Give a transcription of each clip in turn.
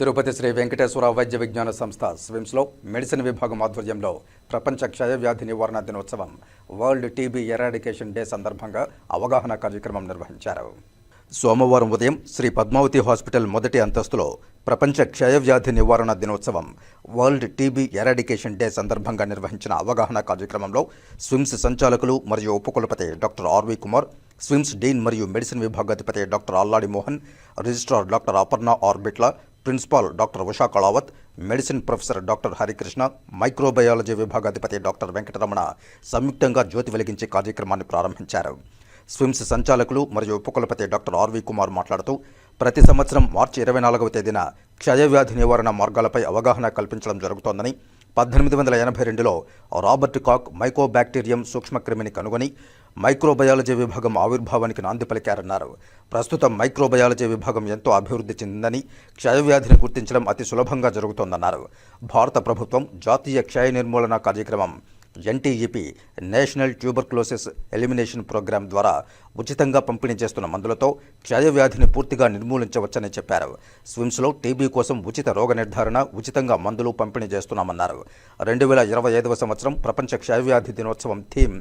తిరుపతి శ్రీ వెంకటేశ్వర వైద్య విజ్ఞాన సంస్థ స్విమ్స్లో మెడిసిన్ విభాగం ఆధ్వర్యంలో ప్రపంచ క్షయవ్యాధి నివారణ దినోత్సవం వరల్డ్ టీబీ ఎరాడికేషన్ డే సందర్భంగా అవగాహన కార్యక్రమం నిర్వహించారు. సోమవారం ఉదయం శ్రీ పద్మావతి హాస్పిటల్ మొదటి అంతస్తులో ప్రపంచ క్షయవ్యాధి నివారణ దినోత్సవం వరల్డ్ టీబీ ఎరాడికేషన్ డే సందర్భంగా నిర్వహించిన అవగాహన కార్యక్రమంలో స్విమ్స్ సంచాలకులు మరియు ఉపకులపతి doctor R V Kumar SVIMS dean మరియు medicine విభాగాధిపతి doctor Alladi Mohan registrar doctor Aparna ఆర్బిట్ల principal doctor Usha Kalavath medicine professor doctor Harikrishna microbiology విభాగాధిపతి doctor Venkataramana సంయుక్తంగా జ్యోతి వెలిగించే కార్యక్రమాన్ని ప్రారంభించారు. స్విమ్స్ సంచాలకులు మరియు ఉపకులపతి డాక్టర్ ఆర్వి కుమార్ మాట్లాడుతూ ప్రతి సంవత్సరం మార్చి ఇరవై నాలుగవ తేదీన క్షయవ్యాధి నివారణ మార్గాలపై అవగాహన కల్పించడం జరుగుతోందని పద్దెనిమిది వందల ఎనభై రెండులో రాబర్ట్ కాక్ మైకోబాక్టీరియం సూక్ష్మక్రిమిని కనుగొని మైక్రోబయాలజీ విభాగం ఆవిర్భావానికి నాంది పలికారన్నారు. ప్రస్తుతం మైక్రోబయాలజీ విభాగం ఎంతో అభివృద్ధి చెందిందని క్షయవ్యాధిని గుర్తించడం అతి సులభంగా జరుగుతోందన్నారు. భారత ప్రభుత్వం జాతీయ క్షయ నిర్మూలన కార్యక్రమం NTEP national tuberculosis elimination programme ద్వారా ఉచితంగా పంపిణీ చేస్తున్న మందులతో క్షయవ్యాధిని పూర్తిగా నిర్మూలించవచ్చని చెప్పారు. స్విమ్స్లో టీబీ కోసం ఉచిత రోగ నిర్ధారణ ఉచితంగా మందులు పంపిణీ చేస్తున్నామన్నారు. రెండు వేల ఇరవై ఐదవ సంవత్సరం ప్రపంచ క్షయవ్యాధి దినోత్సవం థీమ్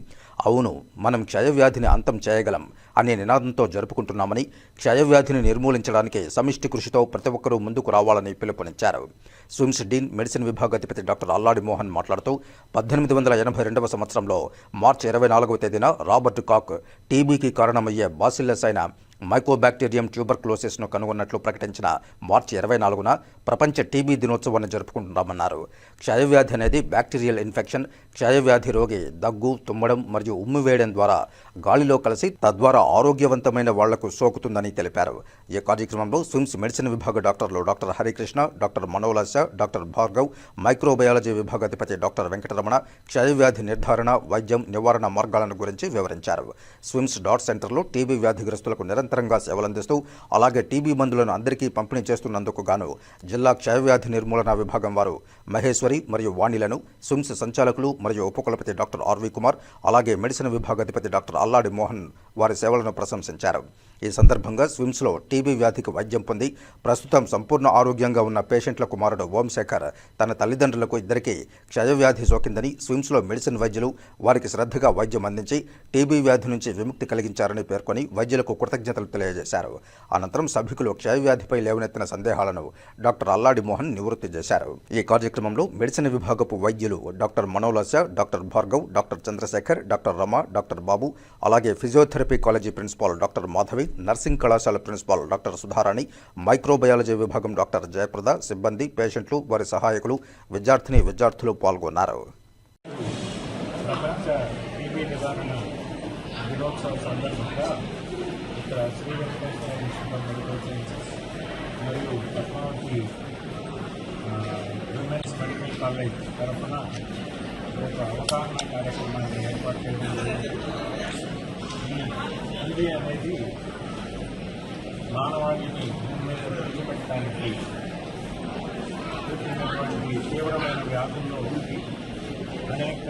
అవును మనం క్షయవ్యాధిని అంతం చేయగలం అనే నినాదంతో జరుపుకుంటున్నామని క్షయవ్యాధిని నిర్మూలించడానికి సమిష్టి కృషితో ప్రతి ఒక్కరూ ముందుకు రావాలని పిలుపునిచ్చారు. స్విమ్స్ డీన్ మెడిసిన్ విభాగాధిపతి డాక్టర్ అల్లాడి మోహన్ మాట్లాడుతూ పద్దెనిమిది వందల ఎనభై రెండవ సంవత్సరంలో మార్చి ఇరవై నాలుగవ తేదీన రాబర్ట్ కాక్ టీబీకి காரணமைய பாசில்லஸ் என మైకోబాక్టీరియం ట్యూబర్క్లోసిస్ను కనుగొన్నట్లు ప్రకటించిన మార్చి ఇరవై నాలుగున ప్రపంచ టీబీ దినోత్సవాన్ని జరుపుకుంటున్నామన్నారు. క్షయవ్యాధి అనేది బ్యాక్టీరియల్ ఇన్ఫెక్షన్ క్షయవ్యాధి రోగి దగ్గు తుమ్మడం మరియు ఉమ్మి వేయడం ద్వారా గాలిలో కలిసి తద్వారా ఆరోగ్యవంతమైన వాళ్ళకు సోకుతుందని తెలిపారు. ఈ కార్యక్రమంలో స్విమ్స్ మెడిసిన్ విభాగ డాక్టర్లు doctor Harikrishna doctor Manolasa doctor Bhargav microbiology విభాగాధిపతి doctor Venkataramana క్షయవ్యాధి నిర్ధారణ వైద్యం నివారణ మార్గాలను గురించి వివరించారు. స్విమ్స్ డాట్ సెంటర్లో టీబీ వ్యాధిగ్రస్తులకు నిరంతరంగా సేవలందిస్తూ అలాగే టీబీ మందులను అందరికీ పంపిణీ చేస్తున్నందుకు గాను జిల్లా క్షయవ్యాధి నిర్మూలన విభాగం వారు మహేశ్వరి మరియు వాణిలను స్విమ్స్ సంచాలకులు మరియు ఉపకులపతి డాక్టర్ ఆర్వి కుమార్ అలాగే మెడిసిన్ విభాగాధిపతి డాక్టర్ అల్లాడి మోహన్ వారి సేవలను ప్రశంసించారు. ఈ సందర్భంగా స్విమ్స్లో టీబీ వ్యాధికి వైద్యం పొంది ప్రస్తుతం సంపూర్ణ ఆరోగ్యంగా ఉన్న పేషెంట్ల కుమారుడు ఓంశేఖర్ తన తల్లిదండ్రులకు ఇద్దరికీ క్షయవ్యాధి సోకిందని స్విమ్స్లో మెడిసిన్ వైద్యులు వారికి శ్రద్ధగా వైద్యం అందించి టీబీ వ్యాధి నుంచి విముక్తి కలిగించారని పేర్కొని వైద్యులకు కృతజ్ఞతలు తెలియజేశారు. అనంతరం సభ్యులు క్షయవ్యాధిపై లేవనెత్తిన సందేహాలను డాక్టర్ అల్లాడి మోహన్ నివృత్తి చేశారు. ఈ కార్యక్రమంలో మెడిసిన్ విభాగపు వైద్యులు doctor Manolasa doctor Bhargav doctor Chandrasekhar doctor Rama doctor Babu అలాగే physiotherapy college principal doctor Madhavi nursing కళాశాల ప్రిన్సిపాల్ డాక్టర్ సుధారాణి మైక్రోబయాలజీ విభాగం డాక్టర్ జయప్రద సిబ్బంది పేషెంట్లు వారి సహాయకులు విద్యార్థిని విద్యార్థులు పాల్గొన్నారు. మరియు పద్మావతి విమెన్స్ మెడికల్ కాలేజ్ తరఫున ఒక అవగాహన కార్యక్రమాన్ని ఏర్పాటు చేయడం జరిగింది. ఈ అనేది మానవాళిని భూమి మీద విడిచిపెట్టడానికి పుట్టినటువంటి తీవ్రమైన వ్యాధుల్లో ఉండి అనేక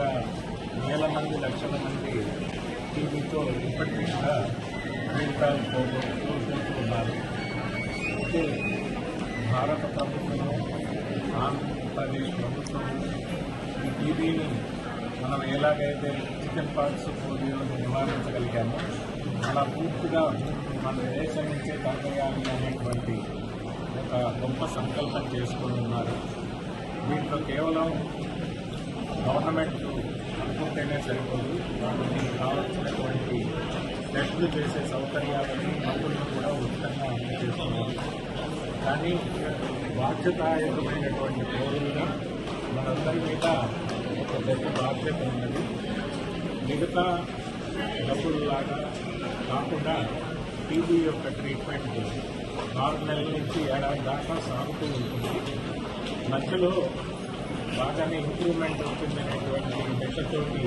వేల మంది లక్షల మంది టీవీతో ఇప్పటికీ కూడా జీవితాలు పోగొట్టుకుంటూ ఉన్నారు అయితే భారత ప్రభుత్వం ఆంధ్రప్రదేశ్ ప్రభుత్వం ఈ టీవీని మనం ఎలాగైతే చికెన్ పాక్స్ పోలియోను నివారించగలిగామో అలా పూర్తిగా మన దేశం నుంచే తరగయాలి అనేటువంటి ఒక గొప్ప సంకల్పం చేసుకొని ఉన్నారు. దీంట్లో కేవలం గవర్నమెంట్ అనుకుంటేనే సరిపోదు. వాటికి కావాల్సినటువంటి టెస్టులు చేసే సౌకర్యాలను మందులను కూడా ఉచితంగా అందజేస్తున్నారు. కానీ బాధ్యతాయుతమైనటువంటి పౌరులుగా మనందరి మీద ఒక పెద్ద బాధ్యత ఉన్నది. మిగతా డబ్బులు లాగా కాకుండా టీబీ యొక్క ట్రీట్మెంట్ ఆరు నెలల నుంచి ఏడాది దాకా సాగుతూ ఉంటుంది. మధ్యలో బాగానే ఇంప్రూవ్మెంట్ వచ్చిందనేటువంటి దశతోటి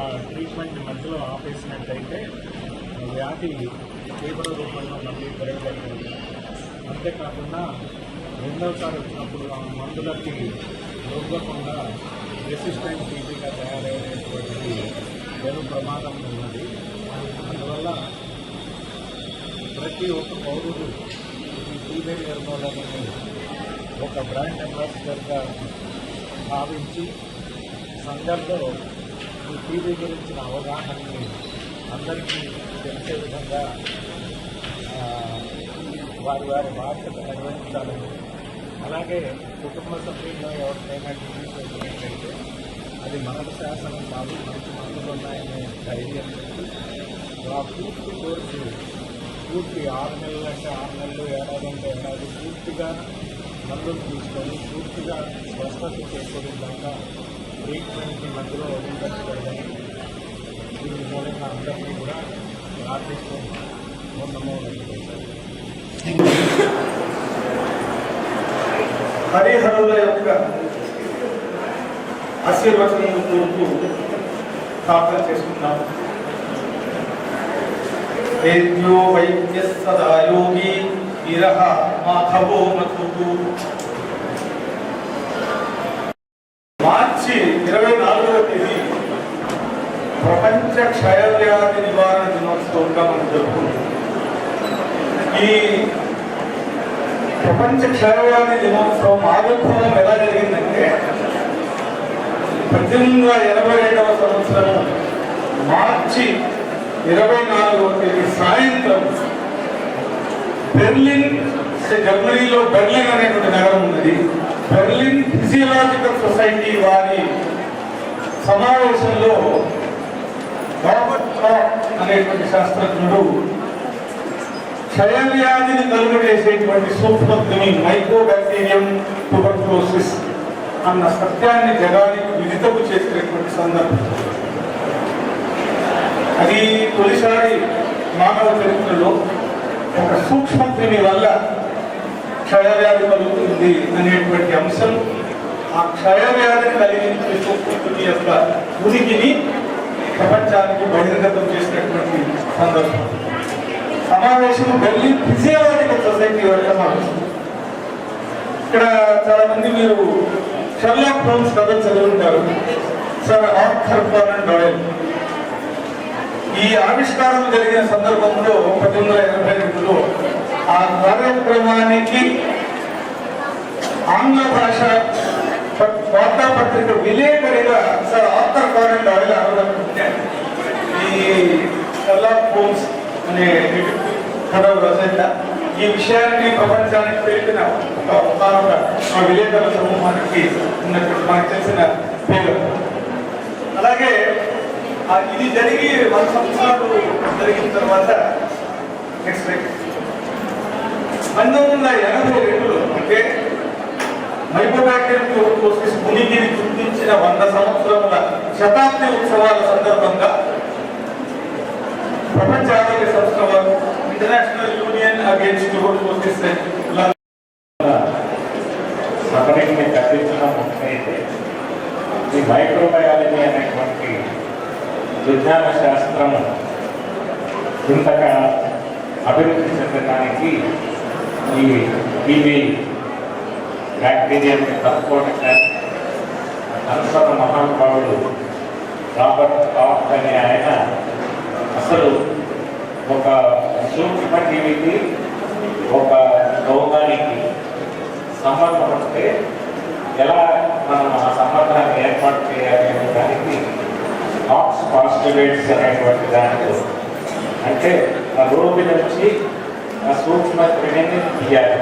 ఆ ట్రీట్మెంట్ మధ్యలో ఆపేసినట్టయితే వ్యాధి తీవ్ర రూపంలో మళ్ళీ పెరగలేదు అంతేకాకుండా రెండవసారి వచ్చినప్పుడు ఆ మందులకి లొంగకుండా రెసిస్టెంట్ టీబీగా తయారయ్యేటువంటి పెను ప్రమాదం ఉన్నది. అందువల్ల ప్రతి ఒక్క పౌరుడు ఈ టీబీ నిర్మూలనని ఒక బ్రాండ్ అంబాసిడర్గా భావించి సంఘంలో ఈ టీవీ గురించిన అవగాహనని అందరికీ తెలిసే విధంగా వారి వారి బాధ్యత నిర్వహించాలని. అలాగే కుటుంబ సభ్యుల్లో ఎవరికైనా టీవీస్ వచ్చినట్లయితే అది మనకు శాసనం కాదు మంచి మందులు ఉన్నాయనే ధైర్యం చెప్పి ఆ పూర్తి కోర్సు పూర్తి ఆరు నెలలు అంటే ఆరు నెలలు ఏడాది అంటే ఏడాది పూర్తిగా మందులు తీసుకొని పూర్తిగా స్వస్థత చేకూరిన దాకా ట్రీట్మెంట్కి మధ్యలో వదిలిపెట్టకూడదని దీని మూలంగా అందరినీ కూడా ప్రార్థిస్తూ ఉన్నమో హరిహరుల యొక్క ఆశీర్వచనం కోరుతూ ప్రార్థన చేసుకుందాం. వేద్యో వైద్య సదా యోగి విరహ మాధవో మధు మార్చి ఇరవై నాలుగవ తేదీ ప్రపంచ క్షయవ్యాధి నివారణ దినోత్సవంగా మనం జరుపుకుంటాం ఈ ప్రపంచ క్షయవ్యాధి దినోత్సవం ఆవిర్భావం ఎలా జరిగిందంటే పద్దెనిమిది వందల ఎనభై రెండవ సంవత్సరం మార్చి ఇరవై నాలుగవ తేదీ సాయంత్రం బెర్లిన్ జర్మనీలో బెర్లిన్ అనేటువంటి నగరం ఉన్నది. బెర్లిన్ ఫిజియలాజికల్ సొసైటీ వారి సమావేశంలో రాబర్ట్ క్లాక్ అనేటువంటి శాస్త్రజ్ఞుడు క్షయవ్యాధిని కలుగజేసేటువంటి మైక్రో బ్యాక్టీరియం ట్యూబర్క్లోసిస్ అన్న సత్యాన్ని జగానికి విదితపు చేసినటువంటి సందర్భం. అది తొలిసారి మానవ చరిత్రలో ఒక సూక్ష్మ క్రిమి వల్ల క్షయవ్యాధి కలుగుతుంది అనేటువంటి అంశం ఆ క్షయవ్యాధిని కలిగించే సూక్ష్మక్రిమి యొక్క ఉనికిని ప్రపంచానికి బహిర్గతం చేసినటువంటి సందర్భం. సమావేశం ఢిల్లీ ఫిజియోలాజికల్ సొసైటీ వారి సమావేశం ఇక్కడ చాలా మంది మీరు షర్లాక్ హోమ్స్ కథ చదివి ఉంటారు. సార్ ఆర్థర్ కానన్ డాయల్ ఈ ఆవిష్కారం జరిగిన సందర్భంలో పంతొమ్మిది వందల ఎనభై రెండులో ఆ కార్యక్రమానికి ఆంగ్ల భాష వార్తాపత్రిక విలేకరిగా సార్ ఆర్థర్ కానన్ డాయల్ ఈ షెర్లాక్ హోమ్స్ అనే కథ రచయిత ఈ విషయాన్ని ప్రపంచానికి తెలిపిన ఒక ఒకనొక ఆ విలేకరుల సమూహానికి ఉన్నటువంటి మనకు తెలిసిన పేరు. ఇది జరిగి వంద సంవత్సరాలు జరిగిన తర్వాత నెక్స్ట్ పంతొమ్మిది వందల ఎనభై రెండులో అంటే మైకోబాక్టీరియం ట్యూబర్క్లోసిస్ ఉనికిని గుర్తించిన వంద సంవత్సరముల శతాబ్ది ఉత్సవాల సందర్భంగా ప్రపంచ ఆరోగ్య సంస్థ వారు ఇంటర్నేషనల్ యూనియన్ అగేన్స్ట్ ట్యూబర్క్లోసిస్ సఫరింగ్ని తగ్గించడం ముఖ్యమైతే ఈ మైక్రోబయాలజీ విజ్ఞాన శాస్త్రం ఇంతగా అభివృద్ధి చెందడానికి ఈ టీవీ బ్యాక్టీరియాని కనుక్కోవడానికి అనుసర మహానుభావుడు రాబర్ట్ కాఫ్ అనే ఆయన అసలు ఒక సూక్ష్మ జీవికి ఒక రోగానికి సంబంధం వస్తే ఎలా మనం ఆ సంబంధాన్ని ఏర్పాటు చేయాలి అనే దానికి థాట్స్ కాన్స్టిట్యూట్స్ అనేటువంటి దాంట్లో అంటే ఆ రోగి నుంచి ఆ సూక్ష్మ క్రిమిని తీయాలి.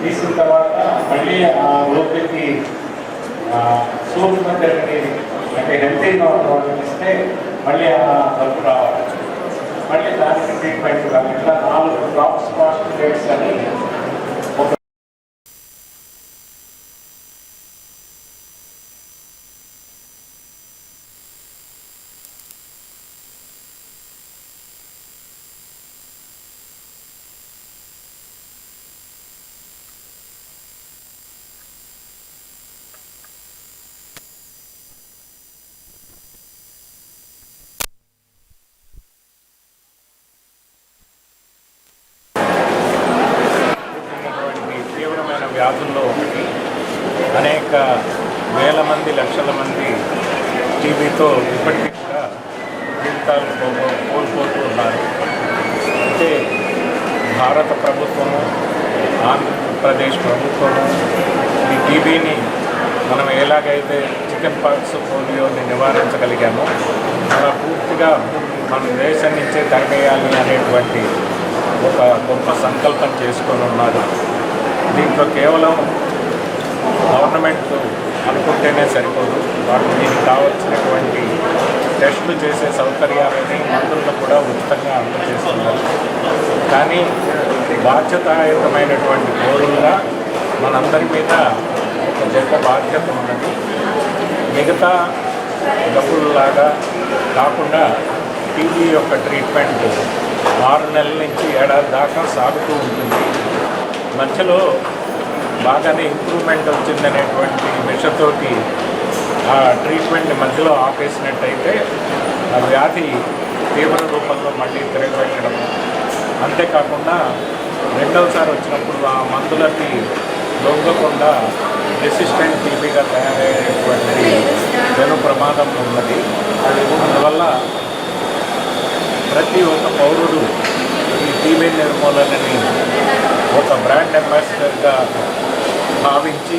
తీసిన తర్వాత మళ్ళీ ఆ రోగికి సూక్ష్మ క్రిమిని అంటే హెల్తీగా ఉన్నవాళ్ళని ఇస్తే మళ్ళీ ఆ తప్పు రావాలి. మళ్ళీ దానికి ట్రీట్మెంట్ కావాలి ఇట్లా నాలుగు థాట్స్ కాన్స్టిట్యూట్స్ అని ఒక ఉన్నటువంటి తీవ్రమైన వ్యాధుల్లో ఒకటి. అనేక వేల మంది లక్షల మంది టీబీతో ఇప్పటికీ కూడా జీవితాలు కోల్పోతూ ఉన్నారు. అయితే భారత ప్రభుత్వము ఆంధ్రప్రదేశ్ ప్రభుత్వము ఈ టీబీని మనం ఎలాగైతే చికెన్ పాక్స్ పోలియోని నివారించగలిగామో అలా పూర్తిగా మన దేశం నుంచే తరిమేయాలి అనేటువంటి ఒక గొప్ప సంకల్పం చేసుకొని ఉన్నారు. దీంట్లో కేవలం గవర్నమెంట్ అనుకుంటేనే సరిపోదు. వాటికి దీనికి కావాల్సినటువంటి టెస్టులు చేసే సౌకర్యాలని మందులను కూడా ఉచితంగా అందజేస్తున్నారు. కానీ బాధ్యతాయుతమైనటువంటి పౌరులుగా మనందరి మీద ఒక గొప్ప బాధ్యత ఉన్నది. మిగతా డబ్బుల్లాగా కాకుండా టీబీ యొక్క ట్రీట్మెంట్ ఆరు నెలల నుంచి ఏడాది దాకా సాగుతూ ఉంటుంది. మధ్యలో బాగానే ఇంప్రూవ్మెంట్ వచ్చిందనేటువంటి మెషతోటి ఆ ట్రీట్మెంట్ని మధ్యలో ఆపేసినట్టయితే ఆ వ్యాధి తీవ్ర రూపంలో మళ్ళీ తిరగబెట్టడం. అంతేకాకుండా రెండవసారి వచ్చినప్పుడు ఆ మందులకి లొంగకుండా రెసిస్టెంట్ టీబీగా తయారయ్యేటువంటి జను ప్రమాదం ఉన్నది. అందువల్ల ప్రతి ఒక్క పౌరుడు ఈ టీబీ నిర్మూలనని ఒక బ్రాండ్ అంబాసిడర్గా భావించి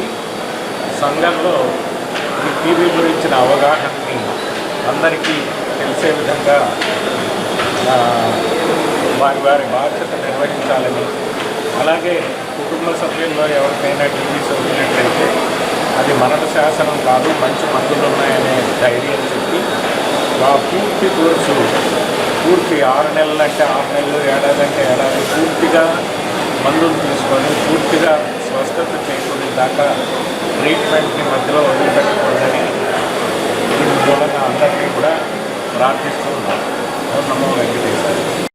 సంఘంలో ఈ టీవీ గురించిన అవగాహనని అందరికీ తెలిసే విధంగా వారి వారి బాధ్యత నిర్వహించాలని అలాగే కుటుంబ సభ్యుల్లో ఎవరికైనా టీవీ సోకినట్లయితే అది మనకు శాసనం కాదు మంచి మందులు ఉన్నాయనే ధైర్యం చెప్పి ఆ పూర్తి కోర్సు పూర్తి ఆరు నెలలు అంటే ఆరు నెలలు ఏడాది అంటే ఏడాది పూర్తిగా మందులు తీసుకొని పూర్తిగా స్వస్థత చేకూరిన దాకా ట్రీట్మెంట్ని మధ్యలో వదిలిపెట్టకూడదని దీని మూలంగా అందరినీ కూడా ప్రార్థిస్తూ ఉన్నాం. నమో వెంకటేశ్వర.